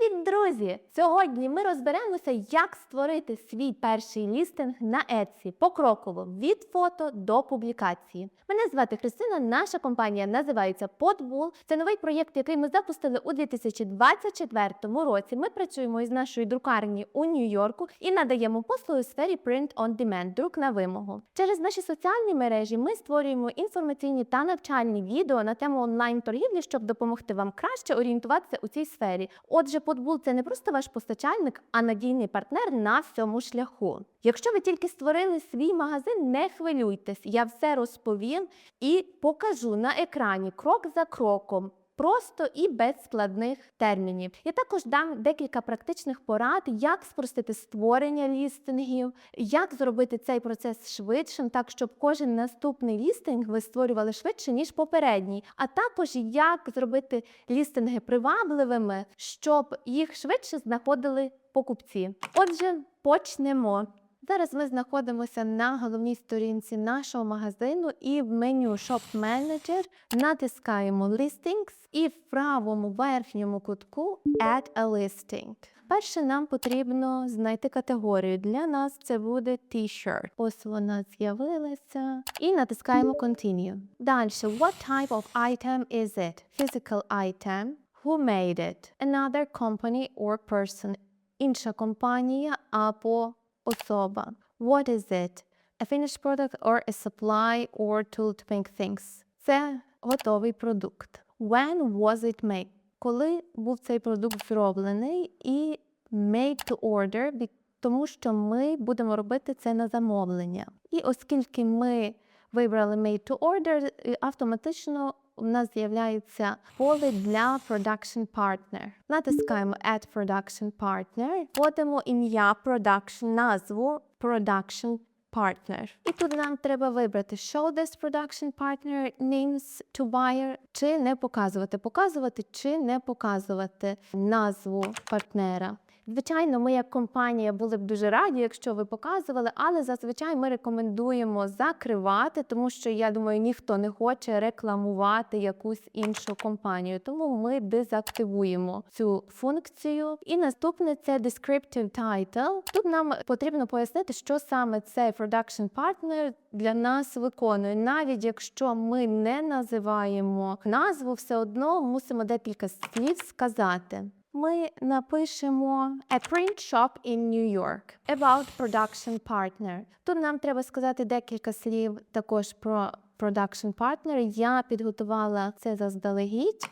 maybe Друзі! Сьогодні ми розберемося, як створити свій перший лістинг на Etsy покроково від фото до публікації. Мене звати Христина. Наша компанія називається Podbull. Це новий проєкт, який ми запустили у 2024 році. Ми працюємо із нашої друкарні у Нью-Йорку і надаємо послуги у сфері Print on Demand, друк на вимогу. Через наші соціальні мережі ми створюємо інформаційні та навчальні відео на тему онлайн-торгівлі, щоб допомогти вам краще орієнтуватися у цій сфері. Отже, Podbull – це не просто ваш постачальник, а надійний партнер на всьому шляху. Якщо ви тільки створили свій магазин, не хвилюйтесь, я все розповім і покажу на екрані крок за кроком. Просто і без складних термінів. Я також дам декілька практичних порад, як спростити створення лістингів, як зробити цей процес швидшим, так щоб кожен наступний лістинг ви створювали швидше, ніж попередній, а також як зробити лістинги привабливими, щоб їх швидше знаходили покупці. Отже, почнемо. Зараз ми знаходимося на головній сторінці нашого магазину і в меню Shop Manager натискаємо Listings і в правому верхньому кутку Add a Listing. Перше нам потрібно знайти категорію. Для нас це буде T-shirt. Ось вона з'явилася. І натискаємо Continue. Далі, what type of item is it? Physical item. Who made it? Another company or person. Інша компанія або особа. What is it? A finished product or a supply or tool to make things. Це готовий продукт. When was it made? Коли був цей продукт зроблений і made to order, тому що ми будемо робити це на замовлення. І оскільки ми вибрали made to order, автоматично у нас з'являється поле для production partner. Натискаємо Add Production Partner, вводимо ім'я production, назву production partner. І тут нам треба вибрати Show this production partner names to buyer чи не показувати. Показувати чи не показувати назву партнера. Звичайно, ми як компанія були б дуже раді, якщо ви показували, але зазвичай ми рекомендуємо закривати, тому що я думаю, ніхто не хоче рекламувати якусь іншу компанію. Тому ми дезактивуємо цю функцію. І наступне це descriptive title. Тут нам потрібно пояснити, що саме цей production partner для нас виконує. Навіть якщо ми не називаємо назву, все одно мусимо декілька слів сказати. Ми напишемо A print shop in New York about production partner. Тут нам треба сказати декілька слів також про production partner. Я підготувала це заздалегідь.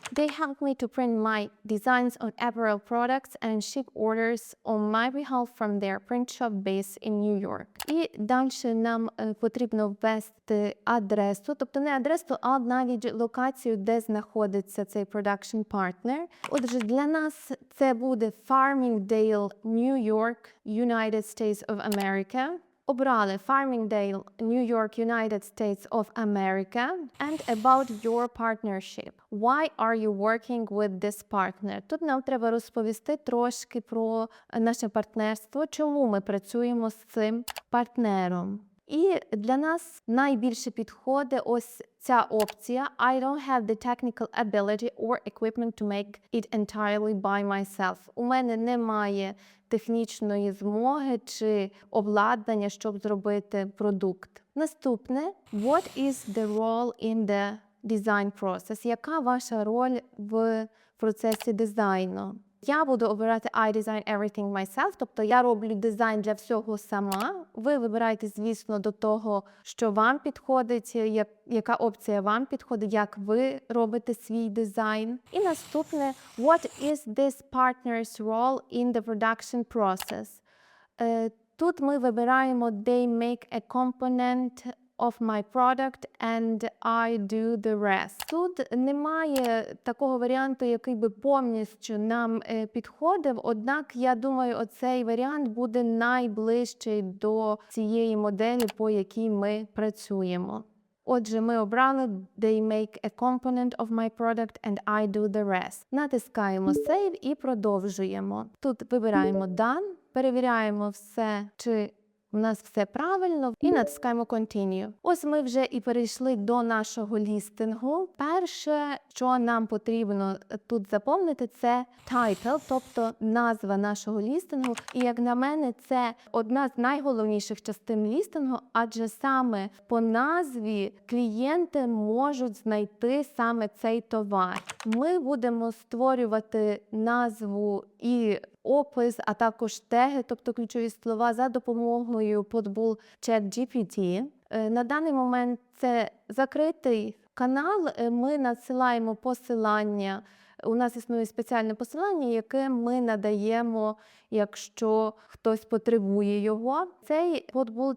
On my behalf from their print shop base in New York. І далі нам е, потрібно ввести адресу, тобто не адресу, а навіть локацію, де знаходиться цей production partner. Отже, для нас це буде Farmingdale, New York, United States of America. Обрали Farmingdale, New York, United States of America and about your partnership. Why are you working with this partner? Тут нам треба розповісти трошки про е, наше партнерство, чому ми працюємо з цим партнером. І для нас найбільше підходить ось ця опція I don't have the technical ability or equipment to make it entirely by myself. У мене немає технічної змоги чи обладнання, щоб зробити продукт. Наступне What is the role in the design process? Яка ваша роль в процесі дизайну? Я буду обирати I design everything myself, тобто я роблю дизайн для всього сама. Ви вибираєте, звісно, до того, що вам підходить, як, яка опція вам підходить, як ви робите свій дизайн. І наступне What is this partner's role in the production process? Е, Тут ми вибираємо They make a component of my product and I do the rest. Тут немає такого варіанту, який би повністю нам е, підходив. Однак я думаю, оцей варіант буде найближчий до цієї моделі, по якій ми працюємо. Отже, ми обрали They make a component of my product and I do the rest. Натискаємо Save і продовжуємо. Тут вибираємо Done, перевіряємо все, чи У нас все правильно і натискаємо Continue. Ось ми вже і перейшли до нашого лістингу. Перше, що нам потрібно тут заповнити, це title, тобто назва нашого лістингу. І як на мене, це одна з найголовніших частин лістингу, адже саме по назві клієнти можуть знайти саме цей товар. Ми будемо створювати назву і опис, а також теги, тобто ключові слова за допомогою подбул ChatGPT. Е, На даний момент це закритий канал. е, Ми надсилаємо посилання. У нас існує спеціальне посилання, яке ми надаємо, якщо хтось потребує його. Цей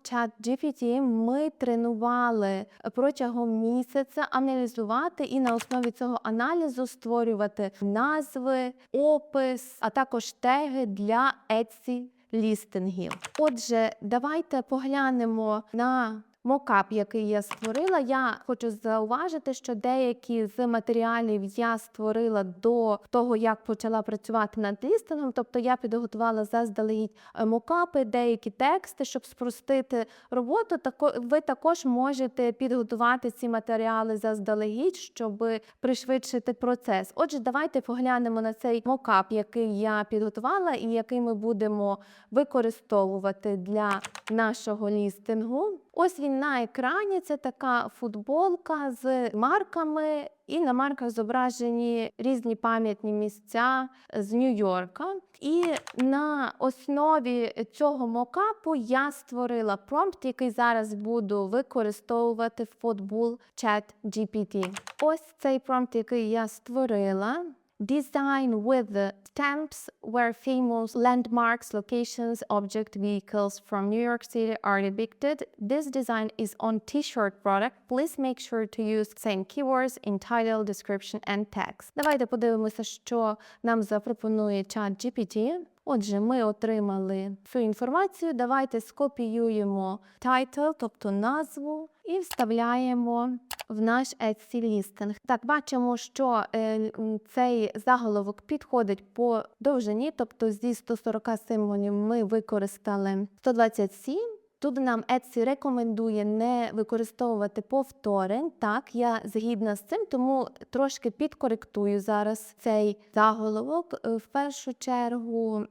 чат GPT ми тренували протягом місяця аналізувати і на основі цього аналізу створювати назви, опис, а також теги для Etsy лістингів. Отже, давайте поглянемо на мокап, який я створила. Я хочу зауважити, що деякі з матеріалів я створила до того, як почала працювати над лістингом. Тобто я підготувала заздалегідь е, мокапи, деякі тексти, щоб спростити роботу. Тако ви також можете підготувати ці матеріали заздалегідь, щоб пришвидшити процес. Отже, давайте поглянемо на цей мокап, який я підготувала, і який ми будемо використовувати для нашого лістингу. Ось він на екрані. Це така футболка з марками, і на марках зображені різні пам'ятні місця з Нью-Йорка. І на основі цього мокапу я створила промпт, який зараз буду використовувати в Football Chat GPT. Ось цей промпт, який я створила. Design with the stamps where famous landmarks, locations, object, vehicles from New York City are depicted. This design is on t-shirt product. Please make sure to use same keywords in title, description and text. Давайте подивимося, що нам запропонує чат GPT. Отже, ми отримали цю інформацію. Давайте скопіюємо title, тобто назву, І вставляємо в наш Etsy лістинг. Так, бачимо, що е, цей заголовок підходить по довжині, тобто зі 140 символів ми використали 127. Тут нам Etsy рекомендує не використовувати повторень. Так, я згідна з цим, тому трошки підкоректую зараз цей заголовок. Е, В першу чергу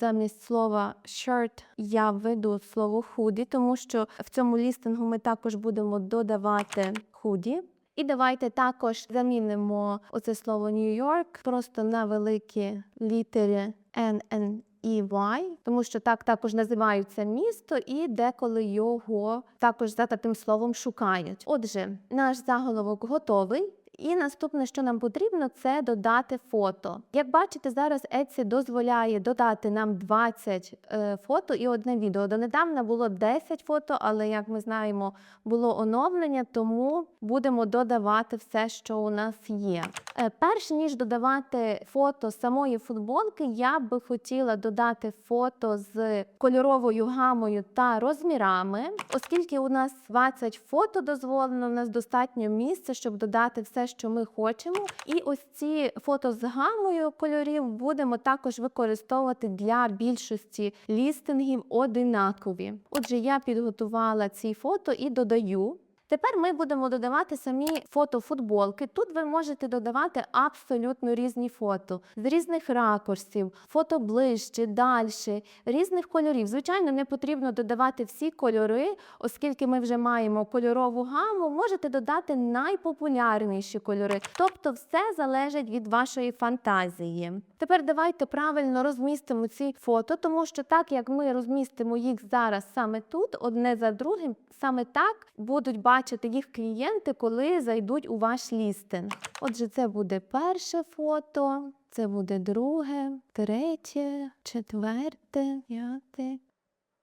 замість слова shirt я введу слово худі, тому що в цьому лістингу ми також будемо додавати худі. І давайте також замінимо оце слово York просто на великі літери N, N і Y, тому що так також називаються місто, і деколи його також за таким словом шукають. Отже, наш заголовок готовий. І наступне, що нам потрібно, це додати фото. Як бачите, зараз Etsy дозволяє додати нам 20 е, фото і одне відео. Донедавна було 10 фото, але як ми знаємо, було оновлення, тому будемо додавати все, що у нас є. Е, перш ніж додавати фото самої футболки, я би хотіла додати фото з кольоровою гамою та розмірами, оскільки у нас 20 фото дозволено, у нас достатньо місця, щоб додати все, що ми хочемо. І ось ці фото з гамою кольорів будемо також використовувати для більшості лістингів одинакові. Отже, я підготувала ці фото і додаю. Тепер ми будемо додавати самі фото футболки. Тут ви можете додавати абсолютно різні фото з різних ракурсів, фото ближче, далі, різних кольорів. Звичайно, не потрібно додавати всі кольори, оскільки ми вже маємо кольорову гаму. Можете додати найпопулярніші кольори. Тобто, все залежить від вашої фантазії. Тепер давайте правильно розмістимо ці фото, тому що так як ми розмістимо їх зараз саме тут, одне за другим, саме так будуть бачити їх клієнти, коли зайдуть у ваш лістинг. Отже, це буде перше фото, це буде друге, третє, четверте, п'яте.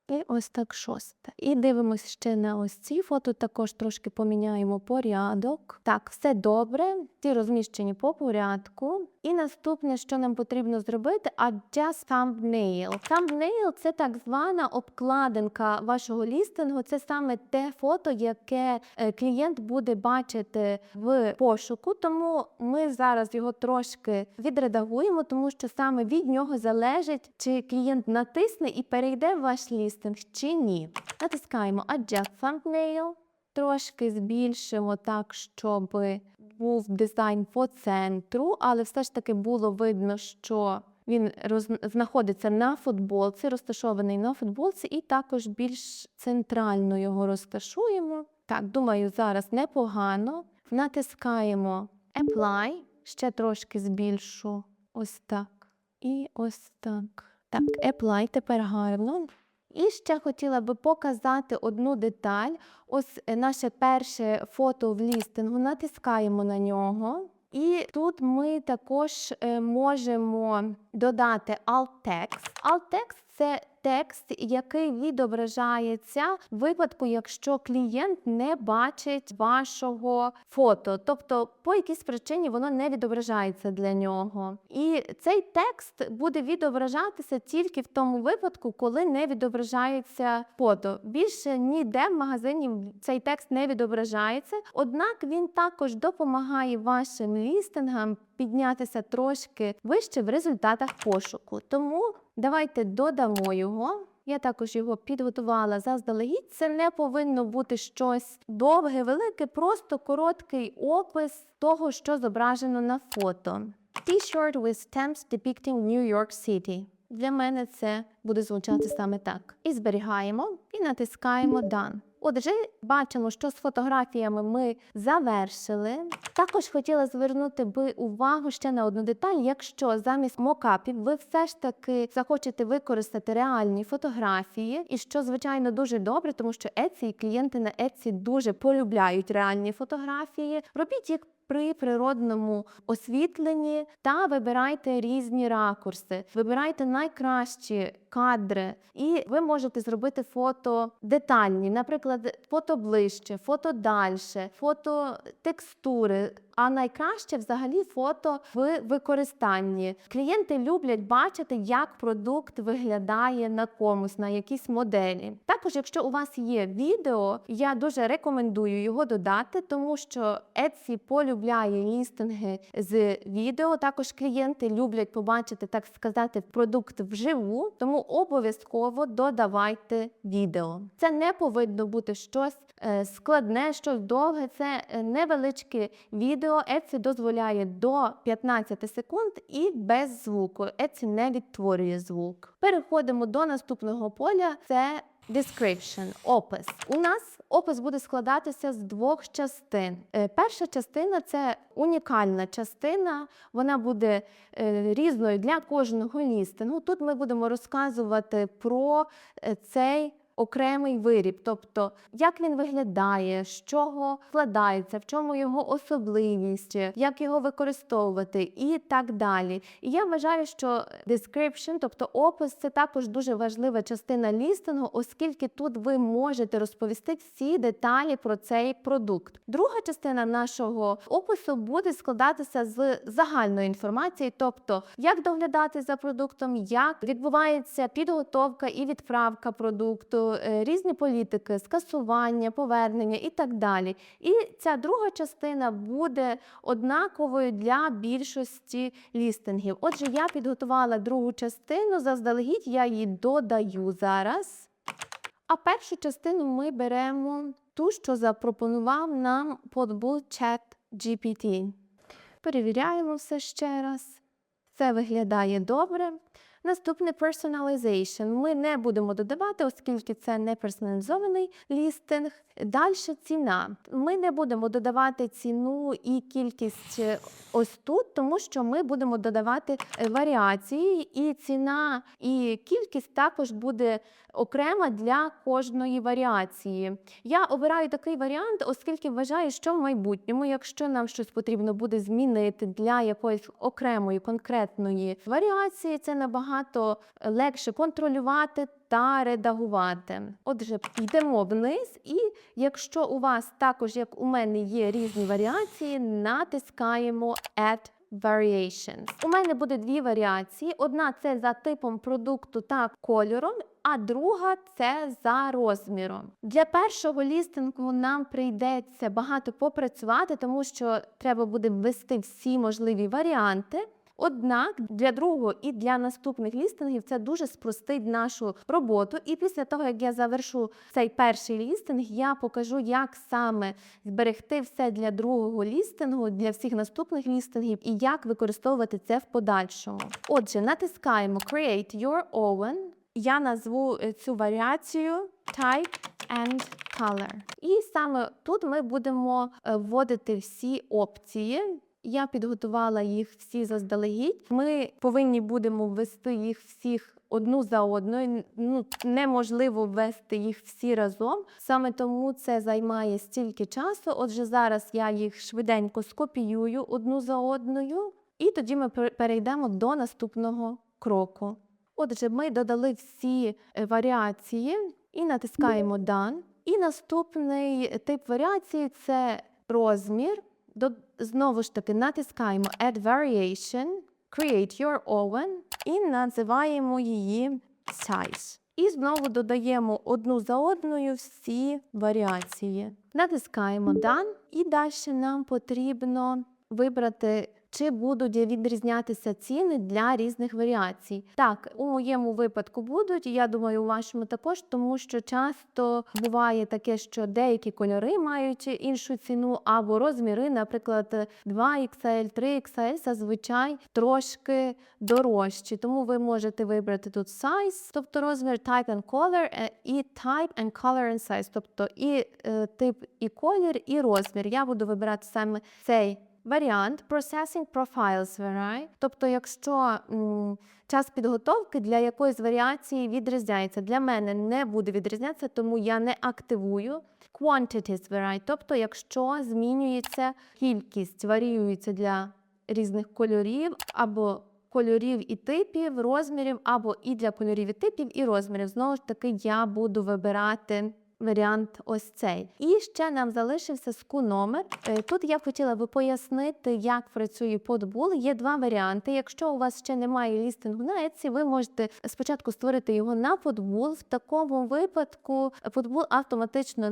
І ось так шосте. І дивимося ще на ось ці фото. Також трошки поміняємо порядок. Так, все добре. Ці розміщені по порядку. І наступне, що нам потрібно зробити, adjust thumbnail. Thumbnail – це так звана обкладинка вашого лістингу. Це саме те фото, яке е, клієнт буде бачити в пошуку. Тому ми зараз його трошки відредагуємо, тому що саме від нього залежить, чи клієнт натисне і перейде в ваш лістинг, чи ні. Натискаємо Adjust Thumbnail, трошки збільшимо так, щоб був дизайн по центру, але все ж таки було видно, що він роз... знаходиться на футболці, розташований на футболці, і також більш центрально його розташуємо. Так, думаю, зараз непогано. Натискаємо Apply, ще трошки збільшу. Ось так. І ось так. Так, Apply тепер гарно. І ще хотіла би показати одну деталь. Ось е, наше перше фото в лістингу. Натискаємо на нього. І тут ми також е, можемо додати alt-text. Alt-text – це текст, який відображається в випадку, якщо клієнт не бачить вашого фото. Тобто, по якійсь причині воно не відображається для нього. І цей текст буде відображатися тільки в тому випадку, коли не відображається фото. Більше ніде в магазині цей текст не відображається. Однак він також допомагає вашим лістингам піднятися трошки вище в результатах пошуку. Тому давайте додамо його. Я також його підготувала заздалегідь. Це не повинно бути щось довге, велике, просто короткий опис того, що зображено на фото. T-shirt with stamps depicting New York City. Для мене це буде звучати саме так. І зберігаємо і натискаємо Done. Отже, бачимо, що з фотографіями ми завершили. Також хотіла звернути би увагу ще на одну деталь. Якщо замість мокапів ви все ж таки захочете використати реальні фотографії, і що звичайно дуже добре, тому що Etsy і клієнти на Etsy дуже полюбляють реальні фотографії. Робіть їх при природному освітленні та вибирайте різні ракурси, вибирайте найкращі кадри, і ви можете зробити фото детальні, наприклад, фото ближче, фото дальше, фото текстури. А найкраще взагалі фото в використанні. Клієнти люблять бачити, як продукт виглядає на комусь, на якійсь моделі. Також, якщо у вас є відео, я дуже рекомендую його додати, тому що Etsy полюбляє лістинги з відео. Також клієнти люблять побачити, так сказати, продукт вживу, тому обов'язково додавайте відео. Це не повинно бути щось е, складне, щось довге. Це е, невеличке відео. Etsy дозволяє до 15 секунд і без звуку. Etsy не відтворює звук. Переходимо до наступного поля. Це Description, опис. У нас опис буде складатися з двох частин. Е, Перша частина це унікальна частина, вона буде е, різною для кожного лістингу. Тут ми будемо розказувати про е, цей окремий виріб, тобто як він виглядає, з чого складається, в чому його особливість, як його використовувати і так далі. І я вважаю, що description, тобто опис, це також дуже важлива частина лістингу, оскільки тут ви можете розповісти всі деталі про цей продукт. Друга частина нашого опису буде складатися з загальної інформації, тобто як доглядати за продуктом, як відбувається підготовка і відправка продукту е, різні політики, скасування, повернення і так далі. І ця друга частина буде однаковою для більшості лістингів. Отже, я підготувала другу частину, заздалегідь я її додаю зараз. А першу частину ми беремо ту, що запропонував нам подбул чат GPT. Перевіряємо все ще раз. Це виглядає добре. Наступне personalization ми не будемо додавати, оскільки це не персоналізований лістинг. Далі ціна. Ми не будемо додавати ціну і кількість е, ось тут, тому що ми будемо додавати е, варіації, і ціна і кількість також буде окрема для кожної варіації. Я обираю такий варіант, оскільки вважаю, що в майбутньому, якщо нам щось потрібно буде змінити для якоїсь окремої конкретної варіації, це набагато легше контролювати та редагувати. Отже, йдемо вниз, і якщо у вас також, як у мене, є різні варіації, натискаємо Add Variations. У мене буде дві варіації: одна це за типом продукту та кольором, а друга це за розміром. Для першого лістингу нам прийдеться багато попрацювати, тому що треба буде ввести всі можливі варіанти. Однак для другого і для наступних лістингів це дуже спростить нашу роботу. І після того, як я завершу цей перший лістинг, я покажу, як саме зберегти все для другого лістингу, для всіх наступних лістингів і як використовувати це в подальшому. Отже, натискаємо Create Your Own. Я назву е, цю варіацію Type and Color. І саме тут ми будемо е, вводити всі опції. Я підготувала їх всі заздалегідь. Ми повинні будемо ввести їх всіх одну за одною. Ну неможливо ввести їх всі разом. Саме тому це займає стільки часу. Отже, зараз я їх швиденько скопіюю одну за одною, і тоді ми перейдемо до наступного кроку. Отже, ми додали всі е, варіації і натискаємо Done. І наступний тип варіації це розмір. Знову ж таки натискаємо Add Variation, Create Your Own і називаємо її Size. І знову додаємо одну за одною всі варіації. Натискаємо Done і далі нам потрібно вибрати чи будуть відрізнятися ціни для різних варіацій. Так, у моєму випадку будуть, і я думаю, у вашому також, тому що часто буває таке, що деякі кольори мають іншу ціну, або розміри, наприклад, 2XL, 3XL зазвичай трошки дорожчі. Тому ви можете вибрати тут size, тобто розмір type and color, е, і type and color and size, тобто і е, тип, і колір, і розмір. Я буду вибирати саме цей Варіант Processing Profiles Vary. Тобто, якщо м, час підготовки для якоїсь варіації відрізняється, для мене не буде відрізнятися, тому я не активую Quantities Vary. Тобто, якщо змінюється кількість, варіюється для різних кольорів або кольорів і типів, розмірів, або і для кольорів і типів, і розмірів. Знову ж таки, я буду вибирати варіант ось цей. І ще нам залишився ску номер. Е, Тут я б хотіла би пояснити, як працює подбул. Є два варіанти. Якщо у вас ще немає лістингу на Etsy, ви можете спочатку створити його на подбул. В такому випадку подбул автоматично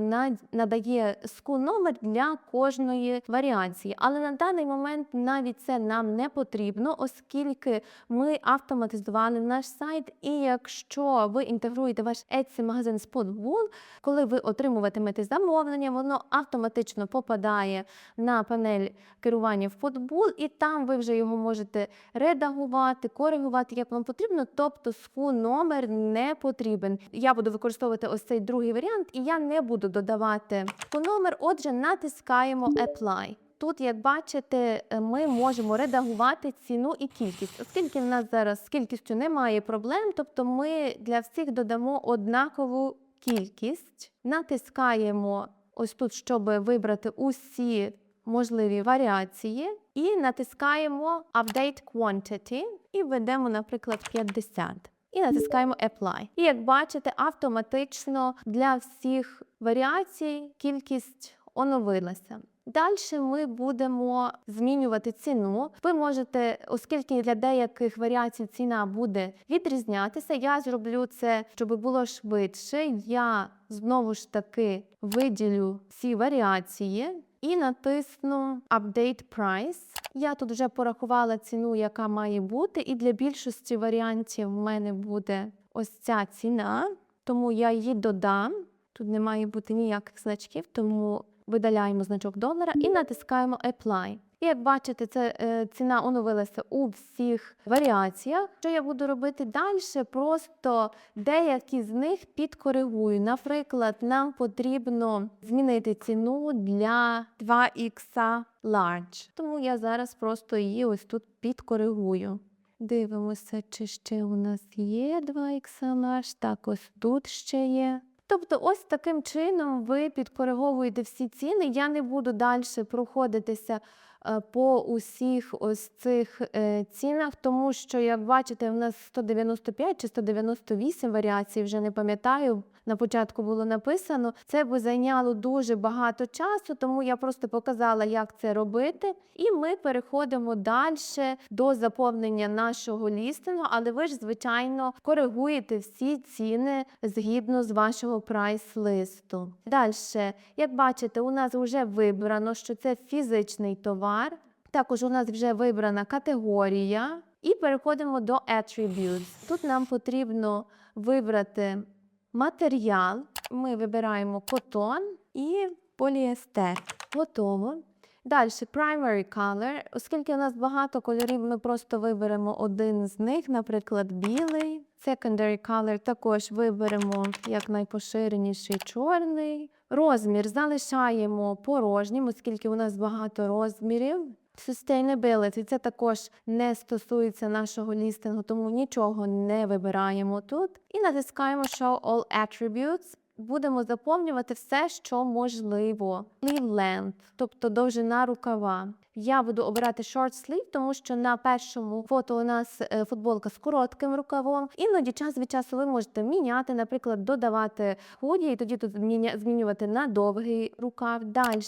надає ску номер для кожної варіації. Але на даний момент навіть це нам не потрібно, оскільки ми автоматизували наш сайт. І якщо ви інтегруєте ваш Etsy магазин з подбул, коли ви отримуватимете замовлення, воно автоматично попадає на панель керування в футбол, і там ви вже його можете редагувати, коригувати, як вам потрібно. Тобто ску номер не потрібен. Я буду використовувати ось цей другий варіант, і я не буду додавати ску номер. Отже, натискаємо Apply. Тут, як бачите, е, ми можемо редагувати ціну і кількість, оскільки в нас зараз з кількістю немає проблем, тобто ми для всіх додамо однакову кількість, натискаємо ось тут, щоб вибрати усі можливі варіації, і натискаємо Update Quantity і введемо, наприклад, 50. І натискаємо Apply. І як бачите, автоматично для всіх варіацій кількість оновилася. Далі ми будемо змінювати ціну. Ви можете, оскільки для деяких варіацій ціна буде відрізнятися, я зроблю це, щоб було швидше. Я знову ж таки виділю ці варіації і натисну Update Price. Я тут вже порахувала ціну, яка має бути, і для більшості варіантів в мене буде ось ця ціна, тому я її додам. Тут не має бути ніяких значків, тому видаляємо значок долара і натискаємо Apply. І як бачите, це е, ціна оновилася у всіх варіаціях. Що я буду робити далі? Просто деякі з них підкоригую. Наприклад, нам потрібно змінити ціну для 2X Large. Тому я зараз просто її ось тут підкоригую. Дивимося, чи ще у нас є 2X Large. Так, ось тут ще є. Тобто, ось таким чином ви підкориговуєте всі ціни. Я не буду далі проходитися по усіх ось цих е, цінах, тому що, як бачите, в нас 195 чи 198 варіацій, вже не пам'ятаю. На початку було написано. Це би зайняло дуже багато часу, тому я просто показала, як це робити. І ми переходимо далі до заповнення нашого лістингу, але ви ж, звичайно, коригуєте всі ціни згідно з вашого прайс-листу. Далі, як бачите, у нас вже вибрано, що це фізичний товар. Також у нас вже вибрана категорія. І переходимо до Attributes. Тут нам потрібно вибрати матеріал. Ми вибираємо котон і поліестер. Готово. Далі primary color. Оскільки у нас багато кольорів, ми просто виберемо один з них, наприклад, білий. Secondary color також виберемо як найпоширеніший чорний. Розмір залишаємо порожнім, оскільки у нас багато розмірів. Sustainability – це також не стосується нашого лістингу, тому нічого не вибираємо тут. І натискаємо Show All Attributes. Будемо заповнювати все, що можливо. Sleeve length, тобто довжина рукава. Я буду обирати short sleeve, тому що на першому фото у нас е, футболка з коротким рукавом. Іноді час від часу ви можете міняти, наприклад, додавати худі, і тоді тут змінювати на довгий рукав. Далі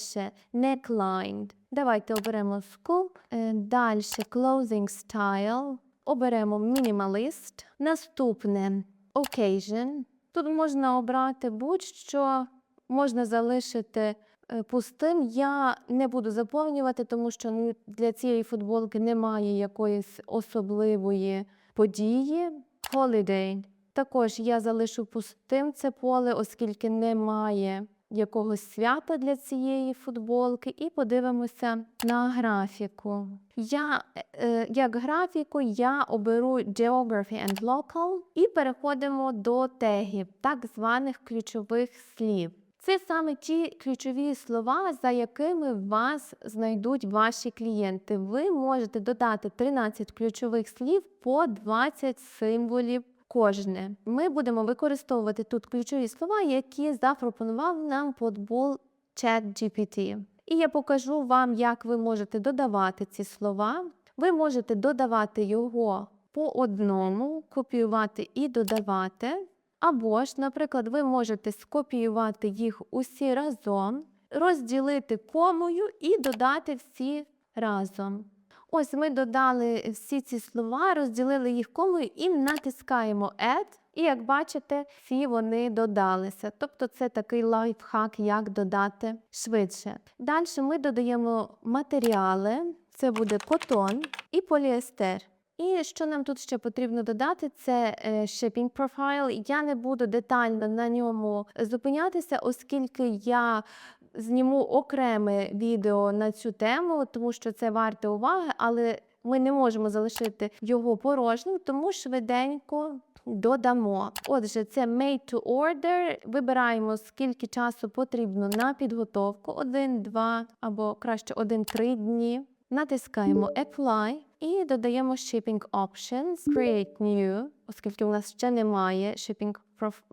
neckline. Давайте оберемо scoop. Далі clothing style. Оберемо minimalist. Наступне occasion. Тут можна обрати будь-що, можна залишити е, пустим. Я не буду заповнювати, тому що ну, для цієї футболки немає якоїсь особливої події. Holiday. Також я залишу пустим це поле, оскільки немає якогось свята для цієї футболки, і подивимося на графіку. Я е, як графіку я оберу Geography and Local і переходимо до тегів, так званих ключових слів. Це саме ті ключові слова, за якими вас знайдуть ваші клієнти. Ви можете додати 13 ключових слів по 20 символів кожне. Ми будемо використовувати тут ключові слова, які запропонував нам подбол ChatGPT. І я покажу вам, як ви можете додавати ці слова. Ви можете додавати його по одному, копіювати і додавати. Або ж, наприклад, ви можете скопіювати їх усі разом, розділити комою і додати всі разом. Ось ми додали всі ці слова, розділили їх комою і натискаємо Add. І як бачите, всі вони додалися. Тобто це такий лайфхак, як додати швидше. Далі ми додаємо матеріали, це буде котон і поліестер. І що нам тут ще потрібно додати, це е, shipping profile. Я не буду детально на ньому зупинятися, оскільки я зніму окреме відео на цю тему, тому що це варте уваги, але ми не можемо залишити його порожнім, тому швиденько додамо. Отже, це made to order. Вибираємо, скільки часу потрібно на підготовку: один, два або краще один-три дні. Натискаємо Apply і додаємо Shipping Options, Create New, оскільки у нас ще немає shipping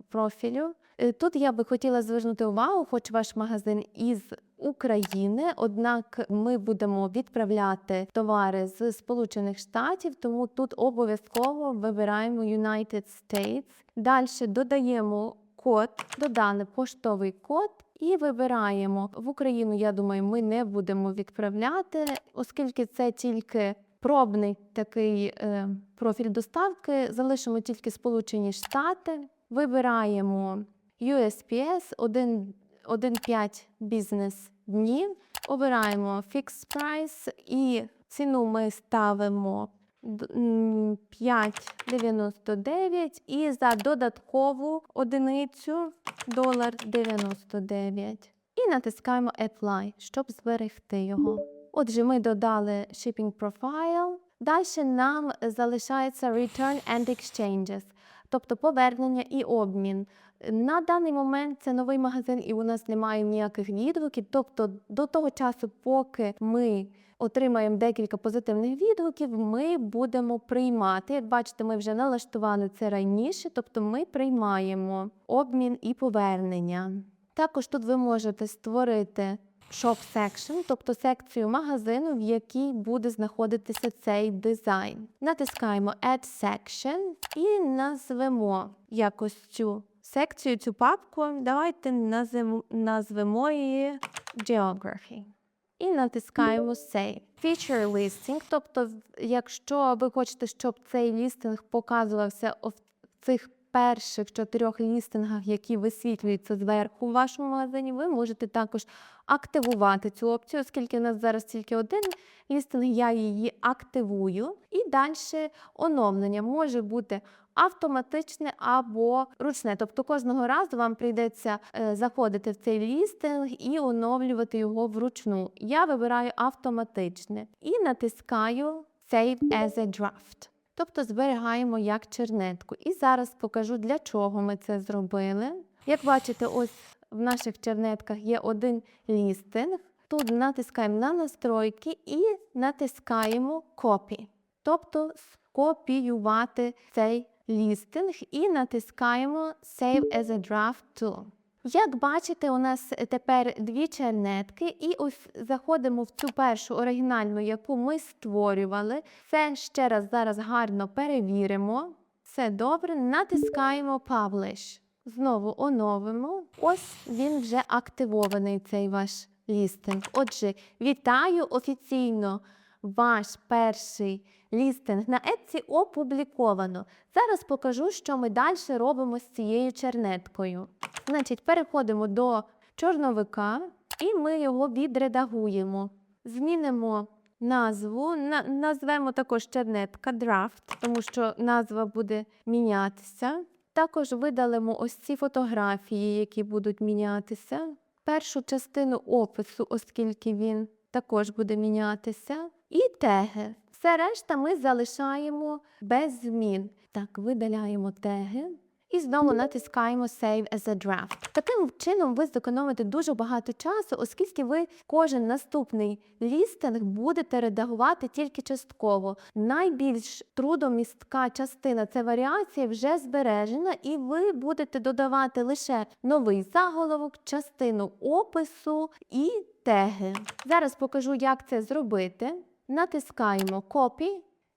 профілю. Е, Тут я би хотіла звернути увагу, хоч ваш магазин із України, однак ми будемо відправляти товари з Сполучених Штатів, тому тут обов'язково вибираємо United States. Далі додаємо код, додали поштовий код. І вибираємо в Україну. Я думаю, ми не будемо відправляти, оскільки це тільки пробний такий е, профіль доставки. Залишимо тільки Сполучені Штати. Вибираємо USPS 1,5 бізнес днів. Обираємо Fixed Price і ціну ми ставимо 5,99 і за додаткову одиницю долар 99. І натискаємо Apply, щоб зберегти його. Отже, ми додали Shipping Profile. Далі нам залишається Return and Exchanges, тобто повернення і обмін. На даний момент це новий магазин, і у нас немає ніяких відгуків. Тобто, до того часу, поки ми отримаємо декілька позитивних відгуків, ми будемо приймати. Як бачите, ми вже налаштували це раніше, тобто ми приймаємо обмін і повернення. Також тут ви можете створити Shop Section, тобто секцію магазину, в якій буде знаходитися цей дизайн. Натискаємо Add Section і назвемо якось цю секцію, цю папку. Давайте назвемо, її Geography. І натискаємо Save. Feature Listing, тобто, якщо ви хочете, щоб цей лістинг показувався в цих перших чотирьох лістингах, які висвітлюються зверху в вашому магазині, ви можете також активувати цю опцію, оскільки у нас зараз тільки один лістинг, я її активую. І далі оновлення може бути автоматичне або ручне. Тобто кожного разу вам прийдеться е, заходити в цей лістинг і оновлювати його вручну. Я вибираю автоматичне і натискаю Save as a draft. Тобто зберігаємо як чернетку. І зараз покажу, для чого ми це зробили. Як бачите, ось в наших чернетках є один лістинг. Тут натискаємо на настройки і натискаємо Copy. Тобто скопіювати цей лістинг і натискаємо Save as a Draft to. Як бачите, у нас тепер дві чернетки, і ось заходимо в цю першу оригінальну, яку ми створювали. Це ще раз зараз гарно перевіримо. Все добре, натискаємо Publish. Знову оновимо. Ось він вже активований, цей ваш лістинг. Отже, вітаю офіційно. Ваш перший лістинг на Etsy опубліковано. Зараз покажу, що ми далі робимо з цією чернеткою. Значить, переходимо до чорновика і ми його відредагуємо. Змінимо назву, на, назвемо також чернетка Draft, тому що назва буде мінятися. Також видалимо ось ці фотографії, які будуть мінятися. Першу частину опису, оскільки він також буде мінятися. І теги. Все решта ми залишаємо без змін. Так, видаляємо теги. І знову натискаємо Save as a Draft. Таким чином ви зекономите дуже багато часу, оскільки ви кожен наступний лістинг будете редагувати тільки частково. Найбільш трудомістка частина це варіація вже збережена, і ви будете додавати лише новий заголовок, частину опису і теги. Зараз покажу, як це зробити. Натискаємо Copy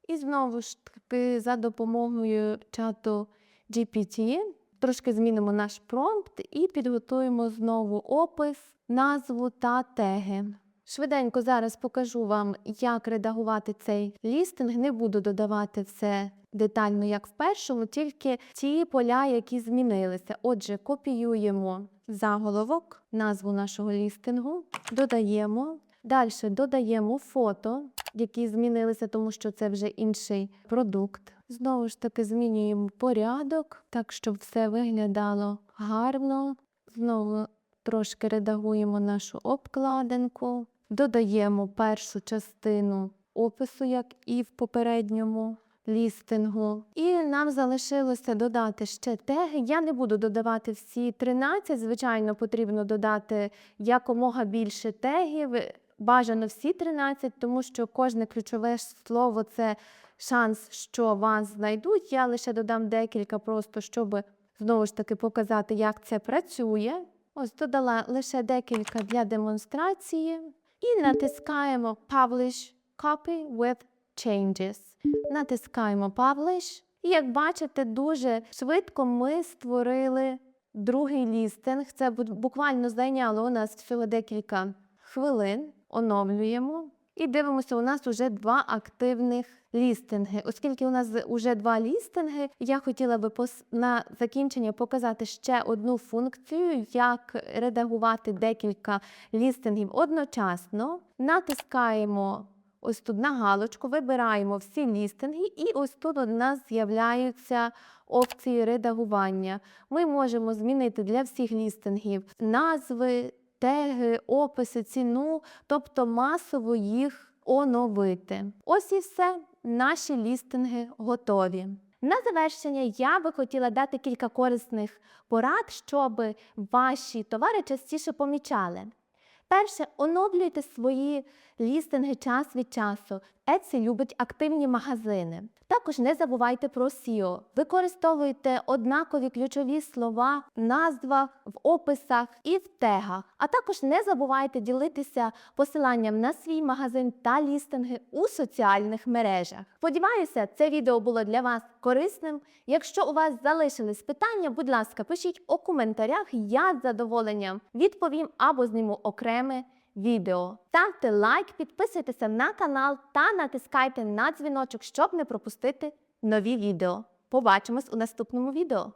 і знову ж таки за допомогою чату GPT трошки змінимо наш промпт і підготуємо знову опис, назву та теги. Швиденько зараз покажу вам, як редагувати цей лістинг. Не буду додавати все детально, як в першому, тільки ті поля, які змінилися. Отже, копіюємо заголовок, назву нашого лістингу, додаємо. Далі додаємо фото, які змінилися, тому що це вже інший продукт. Знову ж таки змінюємо порядок, так щоб все виглядало гарно. Знову трошки редагуємо нашу обкладинку, додаємо першу частину опису, як і в попередньому лістингу. І нам залишилося додати ще теги. Я не буду додавати всі 13, звичайно, потрібно додати якомога більше тегів. Бажано всі 13, тому що кожне ключове слово це шанс, що вас знайдуть. Я лише додам декілька, просто щоб знову ж таки показати, як це працює. Ось додала лише декілька для демонстрації. І натискаємо Publish Copy with Changes. Натискаємо Publish. І як бачите, дуже швидко ми створили другий лістинг. Це буквально зайняло у нас всього декілька хвилин. Оновлюємо. І дивимося, у нас вже два активних лістинги. Оскільки у нас вже два лістинги, я хотіла би на закінчення показати ще одну функцію, як редагувати декілька лістингів одночасно. Натискаємо ось тут на галочку, вибираємо всі лістинги, і ось тут у нас з'являються опції редагування. Ми можемо змінити для всіх лістингів назви, теги, описи, ціну, тобто масово їх оновити. Ось і все. Наші лістинги готові. На завершення я би хотіла дати кілька корисних порад, щоб ваші товари частіше помічали. Перше, оновлюйте свої лістинги час від часу. Etsy любить активні магазини. Також не забувайте про SEO. Використовуйте однакові ключові слова в назвах, в описах і в тегах. А також не забувайте ділитися посиланням на свій магазин та лістинги у соціальних мережах. Сподіваюся, це відео було для вас корисним. Якщо у вас залишились питання, будь ласка, пишіть у коментарях. Я з задоволенням відповім або зніму окреме відео. Ставте лайк, підписуйтеся на канал та натискайте на дзвіночок, щоб не пропустити нові відео. Побачимось у наступному відео.